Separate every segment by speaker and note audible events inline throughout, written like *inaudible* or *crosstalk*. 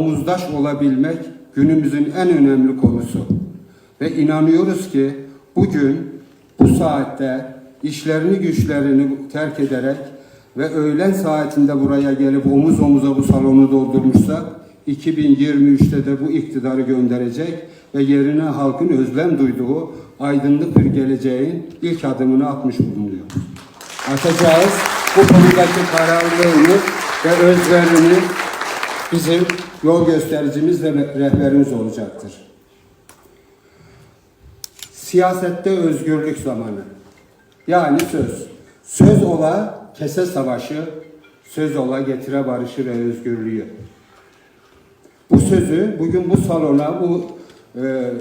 Speaker 1: omuzdaş olabilmek günümüzün en önemli konusu. Ve inanıyoruz ki bugün bu saatte işlerini güçlerini terk ederek ve öğlen saatinde buraya gelip omuz omuza bu salonu doldurmuşsak 2023'te de bu iktidarı gönderecek ve yerine halkın özlem duyduğu aydınlık bir geleceğin ilk adımını atmış bulunuyor. Atacağız bu konudaki kararlılığını ve özverini bizim yol göstericimiz ve rehberimiz olacaktır. Siyasette özgürlük zamanı. Yani söz. Söz ola kese savaşı, söz ola getire barışı ve özgürlüğü. Bu sözü bugün bu salona, bu e,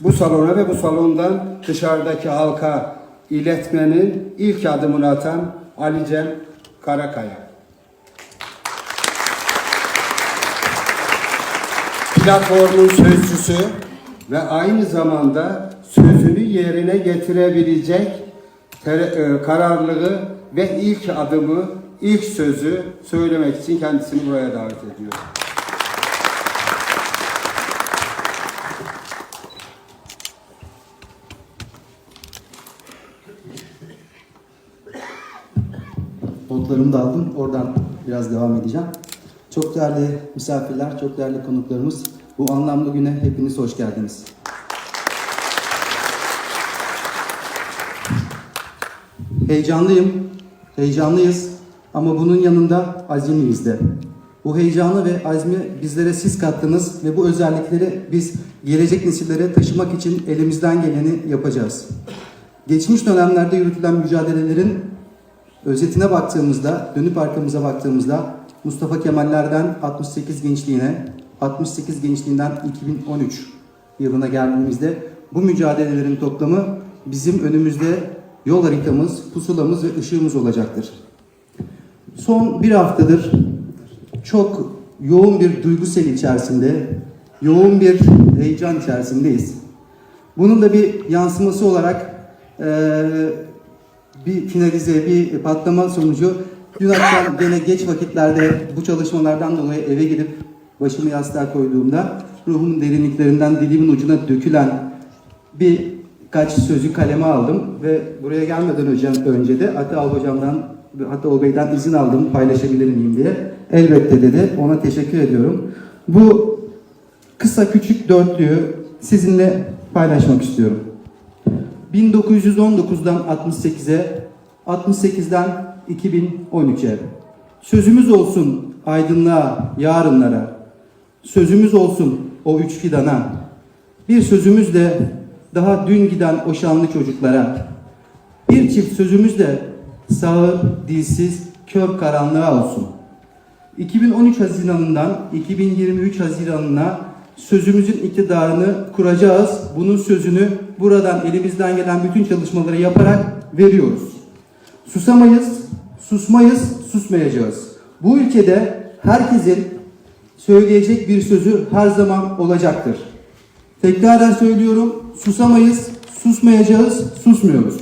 Speaker 1: bu salona ve bu salondan dışarıdaki halka iletmenin ilk adımını atan Ali Cem Karakaya. Platformun sözcüsü ve aynı zamanda sözünü yerine getirebilecek e, kararlılığı ve ilk adımı, ilk sözü söylemek için kendisini buraya davet ediyorum.
Speaker 2: Notlarımı da aldım. Oradan biraz devam edeceğim. Çok değerli misafirler, çok değerli konuklarımız. Bu anlamlı güne hepiniz hoş geldiniz. Heyecanlıyım, heyecanlıyız ama bunun yanında azimliyiz de. Bu heyecanı ve azmi bizlere siz kattınız ve bu özellikleri biz gelecek nesillere taşımak için elimizden geleni yapacağız. Geçmiş dönemlerde yürütülen mücadelelerin özetine baktığımızda, dönüp arkamıza baktığımızda Mustafa Kemal'lerden 68 gençliğine, 68 gençliğinden 2013 yılına geldiğimizde bu mücadelelerin toplamı bizim önümüzde yol haritamız, pusulamız ve ışığımız olacaktır. Son bir haftadır çok yoğun bir duygu seli içerisinde, yoğun bir heyecan içerisindeyiz. Bunun da bir yansıması olarak eee, bir finalize, bir patlama sonucu dün akşam gene geç vakitlerde bu çalışmalardan dolayı eve gidip başımı yastığa koyduğumda ruhumun derinliklerinden dilimin ucuna dökülen birkaç sözü kaleme aldım ve buraya gelmeden önce, önce de Atal hocamdan Atal Bey'den izin aldım paylaşabilir miyim diye. Elbette dedi. Ona teşekkür ediyorum. Bu kısa küçük dörtlüyü sizinle paylaşmak istiyorum. 1919'dan 68'e, 68'den 2013'e. Sözümüz olsun aydınlığa, yarınlara. Sözümüz olsun o üç fidana. Bir sözümüz de daha dün giden o şanlı çocuklara. Bir çift sözümüz de sağır, dilsiz, kör karanlığa olsun. 2013 Haziran'ından 2023 Haziran'ına sözümüzün iktidarını kuracağız. Bunun sözünü buradan elimizden gelen bütün çalışmaları yaparak veriyoruz. Susamayız, susmayız, susmayacağız. Bu ülkede herkesin söyleyecek bir sözü her zaman olacaktır. Tekraren söylüyorum, susamayız, susmayacağız, susmuyoruz.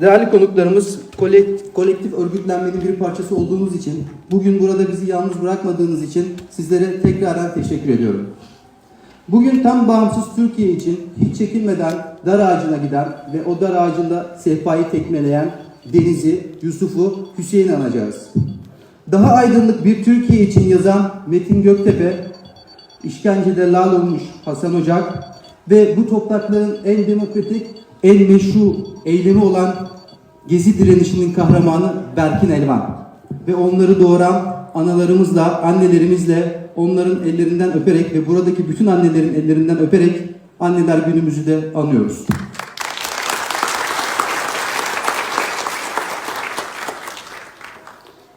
Speaker 2: Değerli konuklarımız, kolek- kolektif örgütlenmenin bir parçası olduğunuz için, bugün burada bizi yalnız bırakmadığınız için sizlere tekrardan teşekkür ediyorum. Bugün tam bağımsız Türkiye için hiç çekinmeden dar ağacına giden ve o dar ağacında sehpayı tekmeleyen Deniz'i, Yusuf'u, Hüseyin'i anacağız. Daha aydınlık bir Türkiye için yazan Metin Göktepe, işkencede lal olmuş Hasan Ocak ve bu toprakların en demokratik, en meşru eylemi olan Gezi direnişinin kahramanı Berkin Elvan ve onları doğuran analarımızla, annelerimizle onların ellerinden öperek ve buradaki bütün annelerin ellerinden öperek anneler günümüzü de anıyoruz.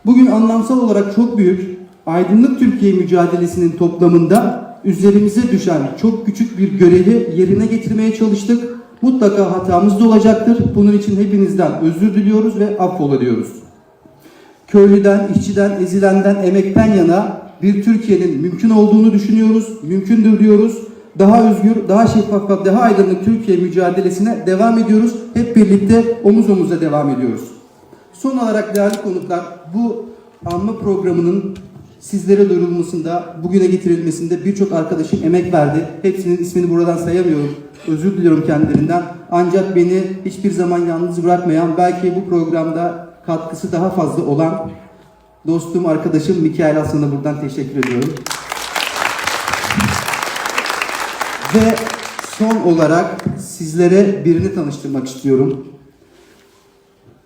Speaker 2: Bugün anlamsal olarak çok büyük aydınlık Türkiye mücadelesinin toplamında üzerimize düşen çok küçük bir görevi yerine getirmeye çalıştık. Mutlaka hatamız da olacaktır. Bunun için hepinizden özür diliyoruz ve affola diyoruz. Köylüden, işçiden, ezilenden, emekten yana bir Türkiye'nin mümkün olduğunu düşünüyoruz, mümkündür diyoruz. Daha özgür, daha şeffaf, ve daha aydınlık Türkiye mücadelesine devam ediyoruz. Hep birlikte omuz omuza devam ediyoruz. Son olarak değerli konuklar bu anma programının sizlere duyurulmasında, bugüne getirilmesinde birçok arkadaşım emek verdi. Hepsinin ismini buradan sayamıyorum. Özür diliyorum kendilerinden. Ancak beni hiçbir zaman yalnız bırakmayan, belki bu programda katkısı daha fazla olan dostum, arkadaşım Mikael Aslan'a buradan teşekkür ediyorum. Ve son olarak sizlere birini tanıştırmak istiyorum.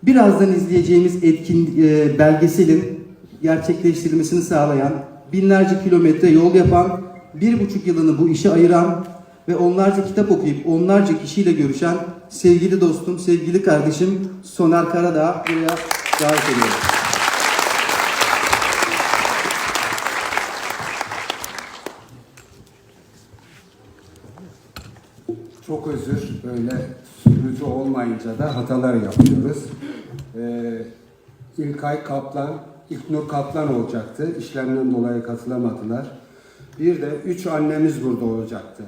Speaker 2: Birazdan izleyeceğimiz etkin e, belgeselin gerçekleştirilmesini sağlayan, binlerce kilometre yol yapan, bir buçuk yılını bu işe ayıran ve onlarca kitap okuyup onlarca kişiyle görüşen sevgili dostum, sevgili kardeşim Soner Karadağ buraya davet ediyorum.
Speaker 1: Çok özür, böyle sürücü olmayınca da hatalar yapıyoruz. Ee, İlkay Kaplan, İlknur Kaplan olacaktı. İşlemden dolayı katılamadılar. Bir de üç annemiz burada olacaktı.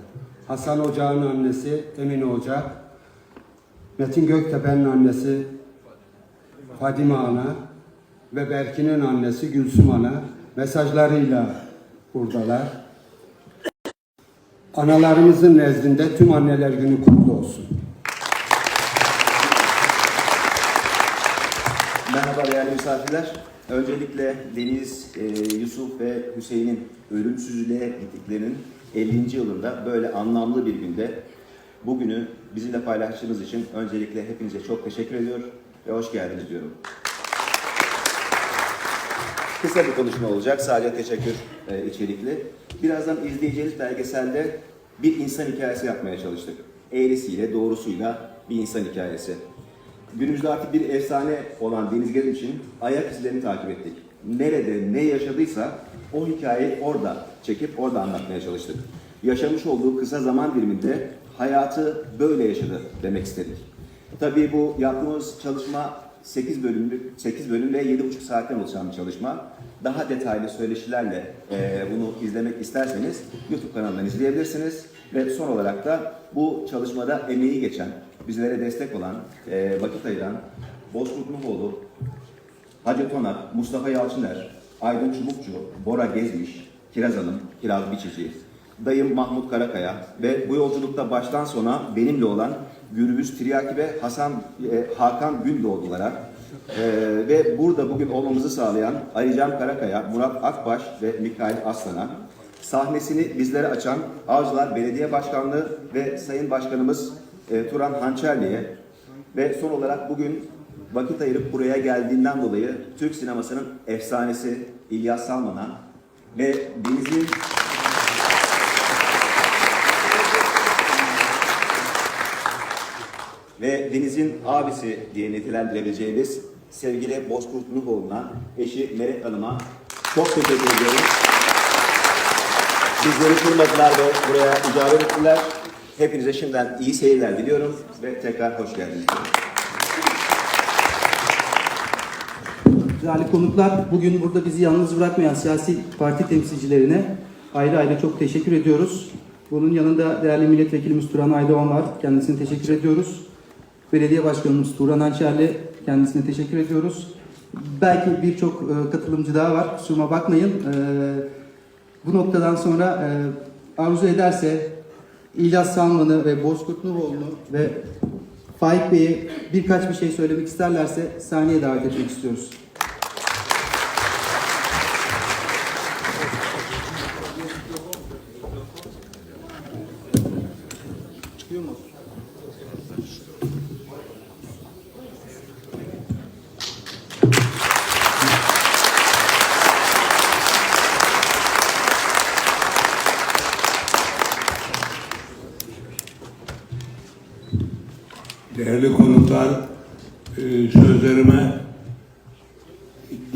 Speaker 1: Hasan Ocak'ın annesi Emine Ocak, Metin Göktepe'nin annesi Fadime Ana ve Berkin'in annesi Gülsüm Ana mesajlarıyla buradalar. Analarımızın nezdinde tüm anneler günü kutlu olsun.
Speaker 3: Merhaba değerli misafirler. Öncelikle Deniz, e, Yusuf ve Hüseyin'in ölümsüzlüğe gittiklerinin 50. yılında böyle anlamlı bir günde bugünü bizimle paylaştığınız için öncelikle hepinize çok teşekkür ediyor ve hoş geldiniz diyorum. Kısa bir konuşma olacak, sadece teşekkür e, içerikli. Birazdan izleyeceğiniz belgeselde bir insan hikayesi yapmaya çalıştık. Eğrisiyle, doğrusuyla bir insan hikayesi. Günümüzde artık bir efsane olan Deniz için ayak izlerini takip ettik. Nerede ne yaşadıysa o hikayeyi orada çekip orada anlatmaya çalıştık. Yaşamış olduğu kısa zaman diliminde hayatı böyle yaşadı demek istedik. Tabii bu yaptığımız çalışma 8 bölümlük 8 bölüm ve 7,5 saatten oluşan bir çalışma. Daha detaylı söyleşilerle e, bunu izlemek isterseniz YouTube kanalından izleyebilirsiniz. Ve son olarak da bu çalışmada emeği geçen, bizlere destek olan, e, vakit ayıran Bozkurt Nuhoğlu, Hacı Tonak, Mustafa Yalçıner, Aydın Çubukçu, Bora Gezmiş, Kiraz Hanım, Kiraz Biçici, dayım Mahmut Karakaya ve bu yolculukta baştan sona benimle olan Gürbüz Tiryaki ve Hasan e, Hakan Gündoğdulara e, ve burada bugün olmamızı sağlayan Ali Can Karakaya, Murat Akbaş ve Mikail Aslan'a sahnesini bizlere açan Avcılar Belediye Başkanlığı ve Sayın Başkanımız e, Turan Hançerli'ye ve son olarak bugün vakit ayırıp buraya geldiğinden dolayı Türk sinemasının efsanesi İlyas Salman'a ve Deniz'in ve Deniz'in abisi diye nitelendirebileceğimiz sevgili Bozkurt Nuhoğlu'na, eşi Melek Hanım'a çok teşekkür ediyorum. Bizleri kırmadılar ve buraya icabet ettiler. Hepinize şimdiden iyi seyirler diliyorum ve tekrar hoş geldiniz.
Speaker 2: Değerli konuklar, bugün burada bizi yalnız bırakmayan siyasi parti temsilcilerine ayrı ayrı çok teşekkür ediyoruz. Bunun yanında değerli milletvekilimiz Turan Aydoğan var. Kendisine teşekkür ediyoruz. Belediye başkanımız Turan Hançerli, kendisine teşekkür ediyoruz. Belki birçok e, katılımcı daha var. Kusuruma bakmayın. E, bu noktadan sonra e, arzu ederse İlyas Salman'ı ve Bozkurt Nuroğlu'nu ve Faik Bey'i birkaç bir şey söylemek isterlerse sahneye davet etmek istiyoruz.
Speaker 4: Değerli konuklar, e, sözlerime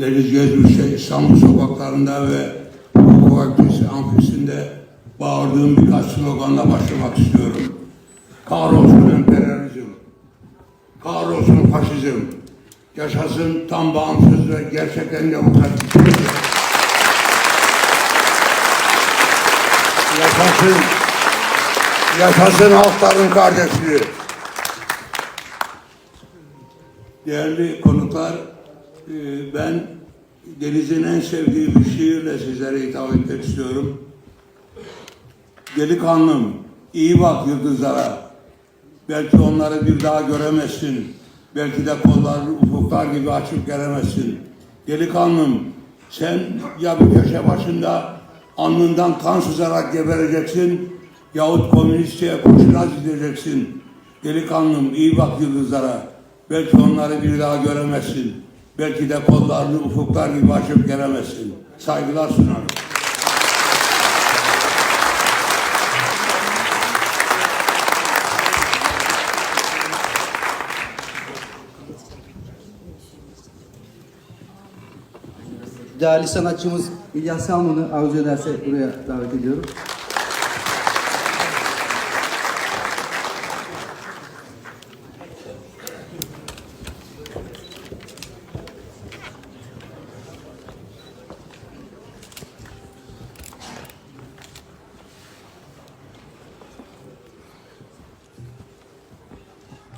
Speaker 4: Deniz Gezmiş'te İstanbul sokaklarında ve Hukuk amfisinde bağırdığım birkaç sloganla başlamak istiyorum. Kahrolsun emperyalizm, kahrolsun faşizm, yaşasın tam bağımsız ve gerçekten demokratik. Yaşasın, yaşasın halkların kardeşliği. Değerli konuklar, Ee, ben Deniz'in en sevdiği bir şiirle sizlere hitap etmek istiyorum. Delikanlım, iyi bak yıldızlara. Belki onları bir daha göremezsin. Belki de kollarını ufuklar gibi açıp göremezsin. Delikanlım, sen ya bir köşe başında alnından kan sızarak gebereceksin yahut komünistçe kurşuna gideceksin. Delikanlım, iyi bak yıldızlara. Belki onları bir daha göremezsin. Belki de kollarını ufuklar gibi açıp göremezsin. Saygılar sunarım.
Speaker 2: Değerli sanatçımız İlyas Salman'ı arzu ederse buraya davet ediyorum.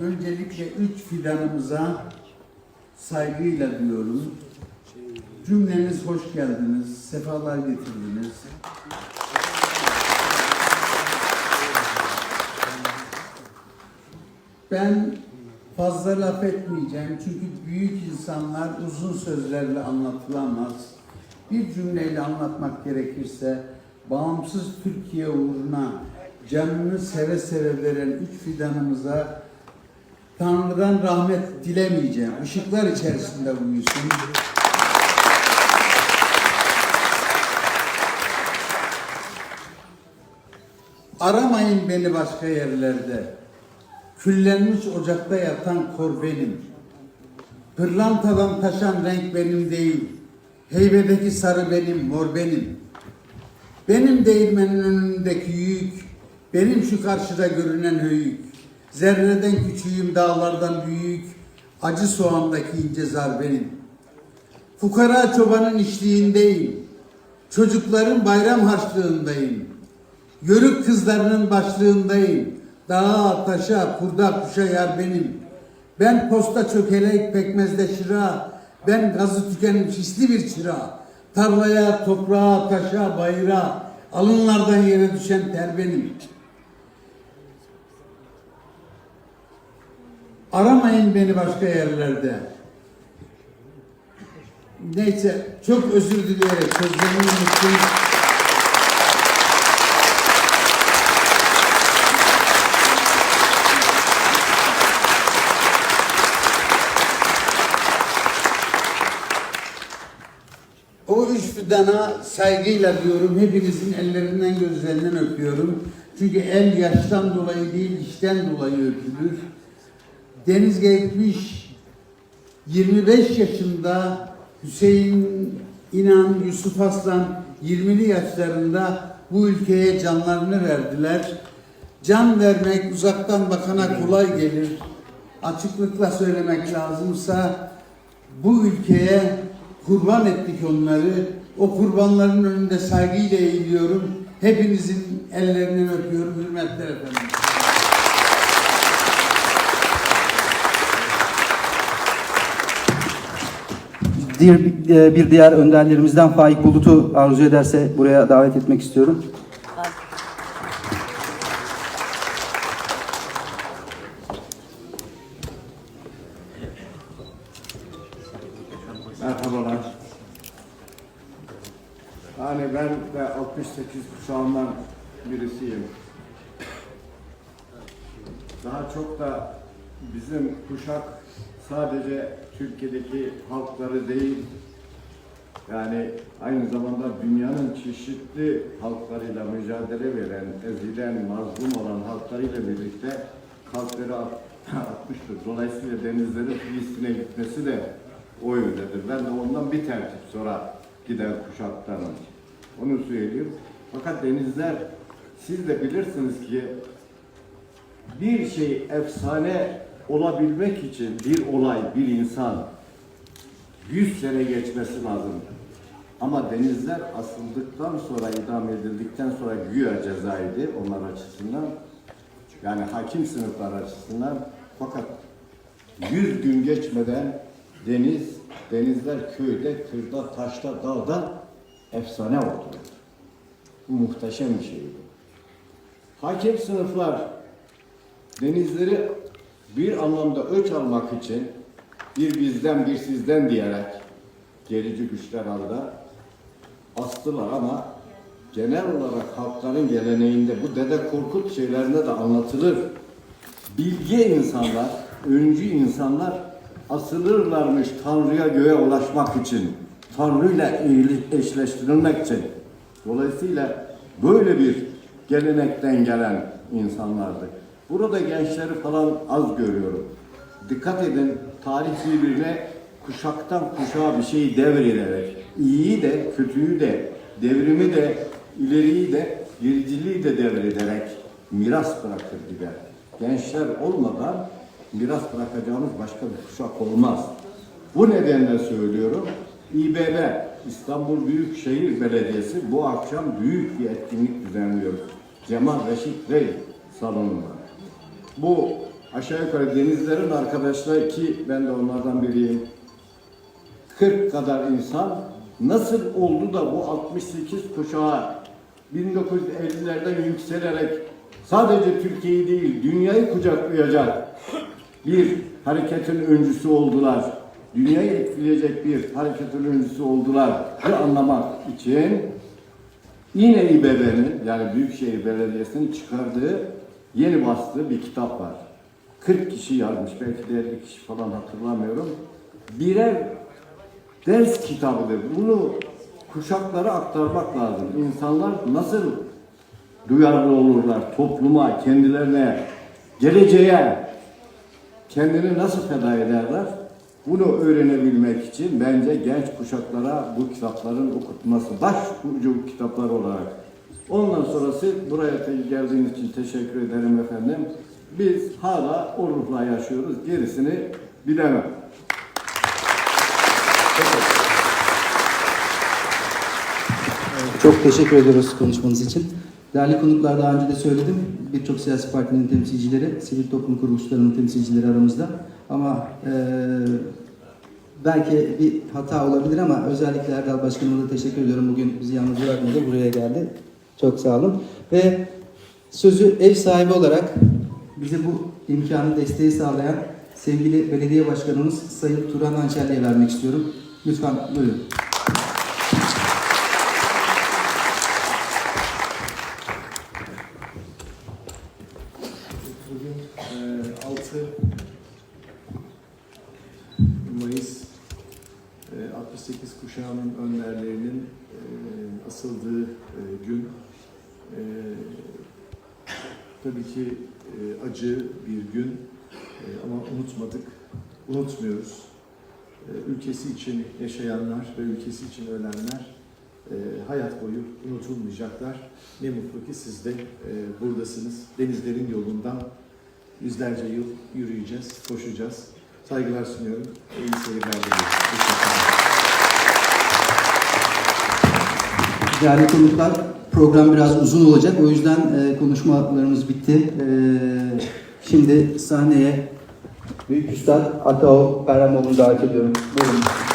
Speaker 5: Öncelikle üç fidanımıza saygıyla diyorum. Cümleniz hoş geldiniz, sefalar getirdiniz. Ben fazla laf etmeyeceğim çünkü büyük insanlar uzun sözlerle anlatılamaz. Bir cümleyle anlatmak gerekirse bağımsız Türkiye uğruna canını seve seve veren üç fidanımıza Tanrı'dan rahmet dilemeyeceğim. Işıklar içerisinde uyusun. Aramayın beni başka yerlerde. Küllenmiş ocakta yatan kor benim. Pırlantadan taşan renk benim değil. Heybedeki sarı benim, mor benim. Benim değirmenin önündeki yük, benim şu karşıda görünen höyük. Zerreden küçüğüm, dağlardan büyük, acı soğandaki ince zar benim. Fukara çobanın içliğindeyim, çocukların bayram harçlığındayım. Yörük kızlarının başlığındayım, dağa, taşa, kurda, kuşa yar benim. Ben posta çökelek pekmezde şıra, ben gazı tükenmiş hisli bir çıra. Tarlaya, toprağa, taşa, bayıra, alınlardan yere düşen ter benim. Aramayın beni başka yerlerde. Neyse çok özür dileyerek sözlerimi unuttum. O üç fidana saygıyla diyorum. Hepinizin ellerinden gözlerinden öpüyorum. Çünkü el yaştan dolayı değil, işten dolayı öpülür. Deniz Geçmiş 25 yaşında Hüseyin İnan, Yusuf Aslan 20'li yaşlarında bu ülkeye canlarını verdiler. Can vermek uzaktan bakana kolay gelir. Açıklıkla söylemek lazımsa bu ülkeye kurban ettik onları. O kurbanların önünde saygıyla eğiliyorum. Hepinizin ellerinden öpüyorum. Hürmetler efendim.
Speaker 2: Bir, bir diğer önderlerimizden Faik Bulut'u arzu ederse buraya davet etmek istiyorum.
Speaker 6: Merhabalar. Yani ben de 68 kuşağından birisiyim. Daha çok da bizim kuşak sadece Türkiye'deki halkları değil, yani aynı zamanda dünyanın çeşitli halklarıyla mücadele veren, ezilen, mazlum olan halklarıyla birlikte kalpleri at- *laughs* atmıştır. Dolayısıyla denizlerin Filistin'e gitmesi de o yöndedir. Ben de ondan bir tertip sonra giden kuşaktanım. Onu söyleyeyim. Fakat denizler, siz de bilirsiniz ki bir şey efsane olabilmek için bir olay, bir insan 100 sene geçmesi lazım. Ama denizler asıldıktan sonra, idam edildikten sonra güya cezaydı onlar açısından. Yani hakim sınıflar açısından. Fakat 100 gün geçmeden deniz denizler köyde, kırda, taşta, dağda efsane oldu. Bu muhteşem bir şey bu. Hakim sınıflar denizleri bir anlamda öç almak için bir bizden bir sizden diyerek gerici güçler aldı astılar ama genel olarak halkların geleneğinde bu Dede Korkut şeylerinde de anlatılır. Bilge insanlar, öncü insanlar asılırlarmış Tanrı'ya göğe ulaşmak için, Tanrı'yla eşleştirilmek için. Dolayısıyla böyle bir gelenekten gelen insanlardı. Burada gençleri falan az görüyorum. Dikkat edin, tarih birbirine kuşaktan kuşağa bir şeyi devrederek, iyiyi de, kötüyü de, devrimi de, ileriyi de, gericiliği de devrederek miras bırakır gider. Gençler olmadan miras bırakacağımız başka bir kuşak olmaz. Bu nedenle söylüyorum. İBB, İstanbul Büyükşehir Belediyesi bu akşam büyük bir etkinlik düzenliyor. Cemal Reşit Rey salonunda. Bu aşağı yukarı denizlerin arkadaşlar ki ben de onlardan biriyim. 40 kadar insan nasıl oldu da bu 68 kuşağı 1950'lerden yükselerek sadece Türkiye'yi değil dünyayı kucaklayacak bir hareketin öncüsü oldular. Dünyayı etkileyecek bir hareketin öncüsü oldular. Bu anlamak için yine İBB'nin yani Büyükşehir Belediyesi'nin çıkardığı yeni bastığı bir kitap var. 40 kişi yazmış, belki de 50 kişi falan hatırlamıyorum. Birer ders kitabıdır. Bunu kuşaklara aktarmak lazım. İnsanlar nasıl duyarlı olurlar topluma, kendilerine, geleceğe, kendini nasıl feda ederler? Bunu öğrenebilmek için bence genç kuşaklara bu kitapların okutması, baş ucu kitaplar olarak. Ondan sonrası buraya geldiğiniz için teşekkür ederim efendim. Biz hala o ruhla yaşıyoruz. Gerisini bilemem.
Speaker 2: Çok teşekkür ediyoruz konuşmanız için. Değerli konuklar daha önce de söyledim. Birçok siyasi partinin temsilcileri, sivil toplum kuruluşlarının temsilcileri aramızda. Ama eee, belki bir hata olabilir ama özellikle Erdal Başkanıma da teşekkür ediyorum. Bugün bizi yalnız bırakmadı, buraya geldi. Çok sağ olun. Ve sözü ev sahibi olarak bize bu imkanı, desteği sağlayan sevgili belediye başkanımız Sayın Turan Hançerli'ye vermek istiyorum. Lütfen buyurun.
Speaker 7: Bugün e, 6 Mayıs e, 68 kuşağının önderlerinin e, asıldığı e, gün. E, tabii ki e, acı bir gün E, ama unutmadık, unutmuyoruz. E, ülkesi için yaşayanlar ve ülkesi için ölenler e, hayat boyu unutulmayacaklar. Ne mutlu ki siz de e, buradasınız. Denizlerin yolundan yüzlerce yıl yürüyeceğiz, koşacağız. Saygılar sunuyorum. İyi seyirler diliyorum.
Speaker 2: Değerli konuklar, program biraz uzun olacak. O yüzden e, konuşmalarımız bitti. E, şimdi sahneye Büyük Üstad Atao Berhamoğlu'nu davet ediyorum. Buyurun.